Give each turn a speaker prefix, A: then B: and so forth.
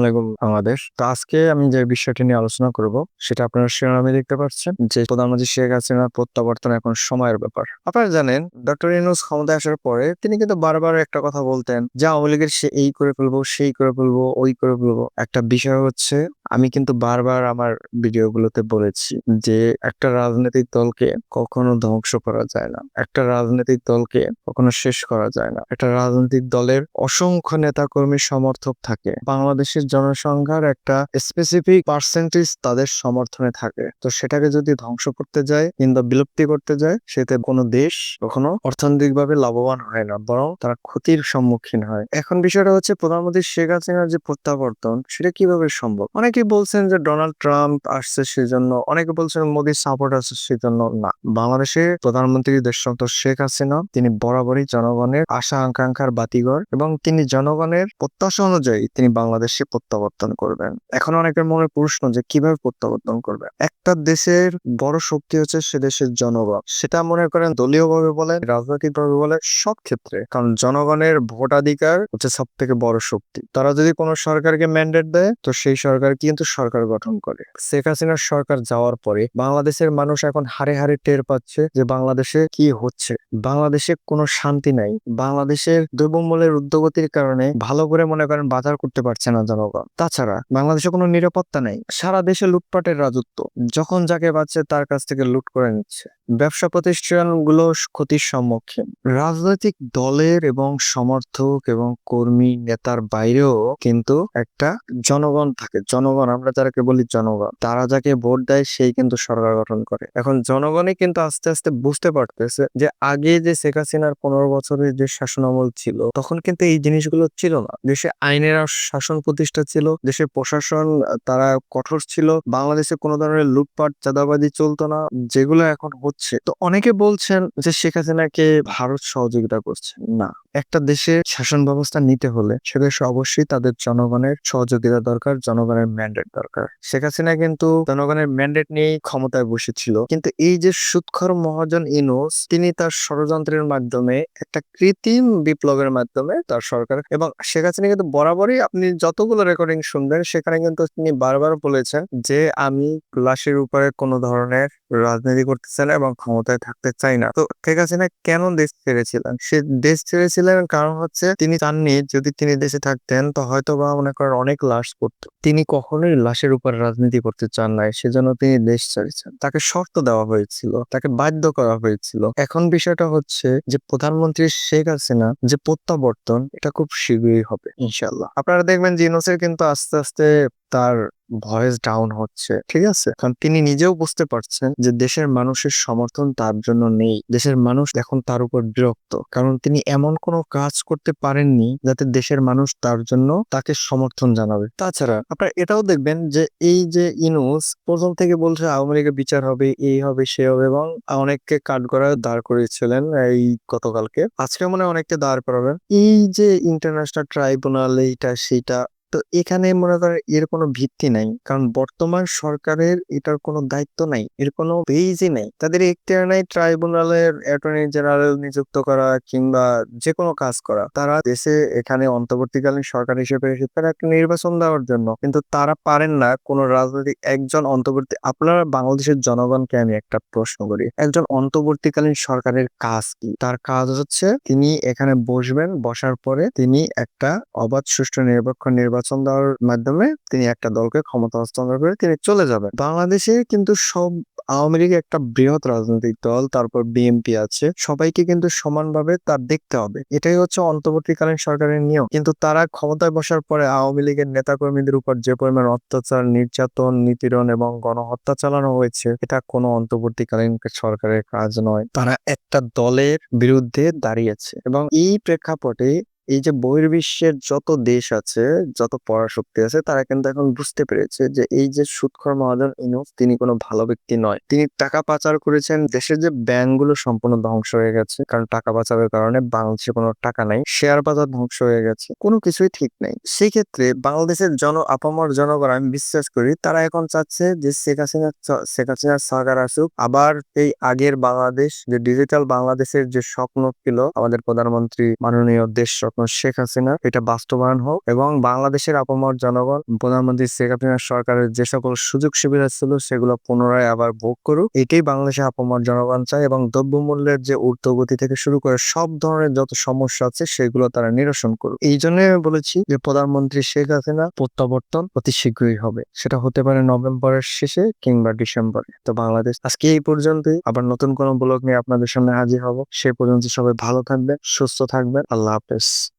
A: আলাইকুম বাংলাদেশ। তো আজকে আমি যে বিষয়টি নিয়ে আলোচনা করব, সেটা আপনারা শিরোনামে দেখতে পাচ্ছেন যে প্রধানমন্ত্রী শেখ হাসিনা প্রত্যাবর্তন এখন সময়ের ব্যাপার। আপনারা জানেন, ডক্টর ক্ষমতায় আসার পরে তিনি কিন্তু বারবার একটা কথা বলতেন যে আওয়ামী লীগের সে এই করে ফেলব, সেই করে ফেলব, ওই করে ফেলব। একটা বিষয় হচ্ছে, আমি কিন্তু বারবার আমার ভিডিওগুলোতে বলেছি যে একটা রাজনৈতিক দলকে কখনো ধ্বংস করা যায় না, একটা রাজনৈতিক দলকে কখনো শেষ করা যায় না। একটা রাজনৈতিক দলের অসংখ্য নেতাকর্মী সমর্থক থাকে। বাংলাদেশের জনসংখ্যার একটা স্পেসিফিক পার্সেন্টেজ তাদের সমর্থনে থাকে। তো সেটাকে যদি ধ্বংস করতে যায় কিংবা বিলুপ্তি করতে যায়, সেতে কোনো দেশ কখনো অর্থনৈতিকভাবে লাভবান হয় না, বরং তারা ক্ষতির সম্মুখীন হয়। এখন বিষয়টা হচ্ছে প্রধানমন্ত্রী শেখ হাসিনার যে প্রত্যাবর্তন, সেটা কীভাবে সম্ভব? অনেকে বলছেন যে ডোনাল্ড ট্রাম্প আসছে সেজন্য, অনেকে বলছেন মোদীর সাপোর্ট আসছে সেজন্য না। বাংলাদেশে প্রধানমন্ত্রী দেশরত্ন শেখ হাসিনা, তিনি বরাবরই জনগণের আশা আকাঙ্ক্ষার বাতিঘর এবং তিনি জনগণের প্রত্যাশা অনুযায়ী তিনি বাংলাদেশে প্রত্যাবর্তন করবেন এখন অনেকের মনে প্রশ্ন যে, কীভাবে প্রত্যাবর্তন করবে? একটা দেশের বড় শক্তি হচ্ছে সে দেশের জনগণ। সেটা মনে করেন দলীয় ভাবে বলেন রাজনৈতিক ভাবে বলে সব ক্ষেত্রে। কারণ জনগণের ভোটাধিকার হচ্ছে সব থেকে বড় শক্তি। তারা যদি কোনো সরকারকে ম্যান্ডেট দেয়, তো সেই সরকার কিন্তু সরকার গঠন করে। শেখ হাসিনার সরকার যাওয়ার পরে বাংলাদেশের মানুষ এখন হারে হারে টের পাচ্ছে যে, বাংলাদেশে কি হচ্ছে। বাংলাদেশে কোনো শান্তি নাই। বাংলাদেশের দ্রব্যমূল্যের উদ্যোগতির কারণে ভালো করে মনে করেন বাজার করতে পারছে না জনগণ। তাছাড়া বাংলাদেশে কোনো নিরাপত্তা নেই। সারা দেশে লুটপাটের রাজত্ব। যখন যাকে পাচ্ছে তার কাছ থেকে লুট করে নিচ্ছে। ব্যবসা প্রতিষ্ঠানগুলো ক্ষতির সম্মুখীন। রাজনৈতিক দলের এবং সমর্থক এবং কর্মী নেতার বাইরেও কিন্তু একটা জনগণ থাকে। জনগণ, আমরা যারাকে বলি জনগণ, তারা যাকে ভোট দেয় সেই কিন্তু সরকার গঠন করে। এখন জনগণই কিন্তু আস্তে আস্তে বুঝতে পারতেছে যে আগে যে শেখ হাসিনার পনেরো বছরের যে শাসনামল ছিল, তখন কিন্তু এই জিনিসগুলো ছিল না। দেশে আইনের শাসন প্রতিষ্ঠা ছিল, দেশের প্রশাসন তারা কঠোর ছিল। বাংলাদেশে কোনো ধরনের লুটপাট চাঁদাবাদি চলতো না, যেগুলো এখন হচ্ছে। তো অনেকে বলছেন যে শেখ হাসিনাকে ভারত সহযোগিতা করছে। না। একটা দেশে শাসন ব্যবস্থা নিতে হলে সে দেশে অবশ্যই তাদের জনগণের সহযোগিতা দরকার, জনগণের ম্যান্ডেট দরকার। শেখ হাসিনা কিন্তু জনগণের ম্যান্ডেট নিয়েই ক্ষমতায় বসেছিল। কিন্তু এই যে সুৎখর মহাজন ইনুস তিনি তার ষড়যন্ত্রের মাধ্যমে, একটা কৃত্রিম বিপ্লবের মাধ্যমে তার সরকার এবং শেখ হাসিনা কিন্তু বরাবরই আপনি যতগুলো রেকর্ডিং শুনবেন, সেখানে কিন্তু তিনি বারবার বলেছেন যে, আমি লাশের উপরে কোনো ধরনের রাজনীতি করতে চাই না এবং ক্ষমতায় থাকতে চাই না। তো শেখ হাসিনা কেন দেশ ছেড়েছিলেন? সে দেশ ছেড়েছিলেন কারণ হচ্ছে তিনি চাননি যদি তিনি দেশে থাকতেন, তো হয়তো বা মনে করেন অনেক লাশ পড়তো। তিনি কখনোই লাশের উপর রাজনীতি করতে চান নাই, সেজন্য তিনি দেশ ছেড়েছেন তাকে শর্ত দেওয়া হয়েছিল, তাকে বাধ্য করা হয়েছিল। এখন বিষয়টা হচ্ছে যে প্রধানমন্ত্রী শেখ হাসিনা যে প্রত্যাবর্তন, এটা খুব শীঘ্রই হবে ইনশাল্লাহ আপনারা দেখবেন যে কিন্তু আস্তে আস্তে তার ভয়েস ডাউন হচ্ছে, ঠিক আছে? কারণ তিনি নিজেও বুঝতে পারছেন যে দেশের মানুষের সমর্থন তার জন্য নেই। দেশের মানুষ এখন তার উপর বিরক্ত। কারণ তিনি এমন কোনো কাজ করতে পারেননি যাতে দেশের মানুষ তার জন্য তাকে সমর্থন জানাবে। তাছাড়া আপনারা এটাও দেখবেন যে এই যে ইনুস, প্রথম থেকে বলছে আওয়ামী লীগের বিচার হবে, এই হবে, সে হবে এবং অনেককে কাঠগড়ায় দাঁড় করিয়েছিলেন এই গতকালকে। আজকে মনে অনেককে দাঁড় করাবেন। এই যে ইন্টারন্যাশনাল ট্রাইব্যুনাল এইটা, সেইটা তো এখানে মনে করেন এর কোনো ভিত্তি নাই। কারণ বর্তমান সরকারের এটার কোনো দায়িত্ব নাই, এর কোনো বেইজই নাই। তাদের এখতিয়ার নাই ট্রাইব্যুনালের অ্যাটর্নি জেনারেল নিযুক্ত করা কিংবা যে কোনো কাজ করা, তারা দেশে এখানে অন্তর্বর্তীকালীন সরকার হিসেবে তারা একটা নির্বাচন দেওয়ার জন্য। কিন্তু তারা পারেন না কোনো রাজনৈতিক, একজন অন্তর্বর্তী, আপনারা বাংলাদেশের জনগণকে আমি একটা প্রশ্ন করি, একজন অন্তর্বর্তীকালীন সরকারের কাজ কি? তার কাজ হচ্ছে তিনি এখানে বসবেন, বসার পরে তিনি একটা অবাধ, সুষ্ঠু, নিরপেক্ষ নির্বাচন দেওয়ার মাধ্যমে তিনি একটা দলকে ক্ষমতা হস্তান্তর করে তিনি চলে যাবেন। বাংলাদেশে কিন্তু সব আওয়ামী লীগ একটা বৃহৎ রাজনৈতিক দল, তারপর বিএনপি আছে। সবাইকে কিন্তু সমানভাবে তার দেখতে হবে। এটাই হচ্ছে অন্তর্বর্তীকালীন সরকারের নিয়ম। কিন্তু তারা ক্ষমতায় বসার পরে আওয়ামী লীগের নেতাকর্মীদের উপর যে পরিমাণ অত্যাচার, নির্যাতন, নিপীড়ন এবং গণহত্যা চালানো হয়েছে, এটা কোনো অন্তর্বর্তীকালীন সরকারের কাজ নয়। তারা একটা দলের বিরুদ্ধে দাঁড়িয়েছে। এবং এই প্রেক্ষাপটে এই যে বহির্বিশ্বের যত দেশ আছে, যত পরাশক্তি আছে, তারা কিন্তু এখন বুঝতে পেরেছে যে এই যে সুৎখর মহাজন ইনুফ তিনি কোনো ভালো ব্যক্তি নয়। তিনি টাকা পাচার করেছেন, দেশের যে ব্যাংকগুলো সম্পূর্ণ ধ্বংস হয়ে গেছে। কারণ টাকা পাচারের কারণে বাংলাদেশে কোনো টাকা নাই, শেয়ার বাজার ধ্বংস হয়ে গেছে। কোনো কিছুই ঠিক নাই। সেই ক্ষেত্রে বাংলাদেশের জন, আপামর জনগণ, আমি বিশ্বাস করি, তারা এখন চাচ্ছে যে শেখ হাসিনা, শেখ হাসিনার সরকার আসুক। আবার এই আগের বাংলাদেশ, যে ডিজিটাল বাংলাদেশের যে স্বপ্ন ছিল, আমাদের প্রধানমন্ত্রী মাননীয় দেশ রত্ন শেখ হাসিনা, এটা বাস্তবায়ন হোক এবং বাংলাদেশের আপামর জনগণ, প্রধানমন্ত্রী শেখ হাসিনার সরকারের যে সকল সুযোগ সুবিধা ছিল সেগুলো পুনরায় আবার ভোগ করুক। এটাই বাংলাদেশের আপামর জনগণ চায় এবং দ্রব্যমূল্যের যে ঊর্ধ্বগতি থেকে শুরু করে সব ধরনের যত সমস্যা আছে সেগুলো তারা নিরসন করুক। এই জন্যই আমি বলেছি যে প্রধানমন্ত্রী শেখ হাসিনা প্রত্যাবর্তন অতি শীঘ্রই হবে। সেটা হতে পারে নভেম্বরের শেষে কিংবা ডিসেম্বরে। তো বাংলাদেশ আজকে এই পর্যন্তই। আবার নতুন কোনো ব্লগ নিয়ে আপনাদের সামনে হাজির হব। সে পর্যন্ত সবাই ভালো থাকবেন, সুস্থ থাকবেন। আল্লাহ হাফেজ।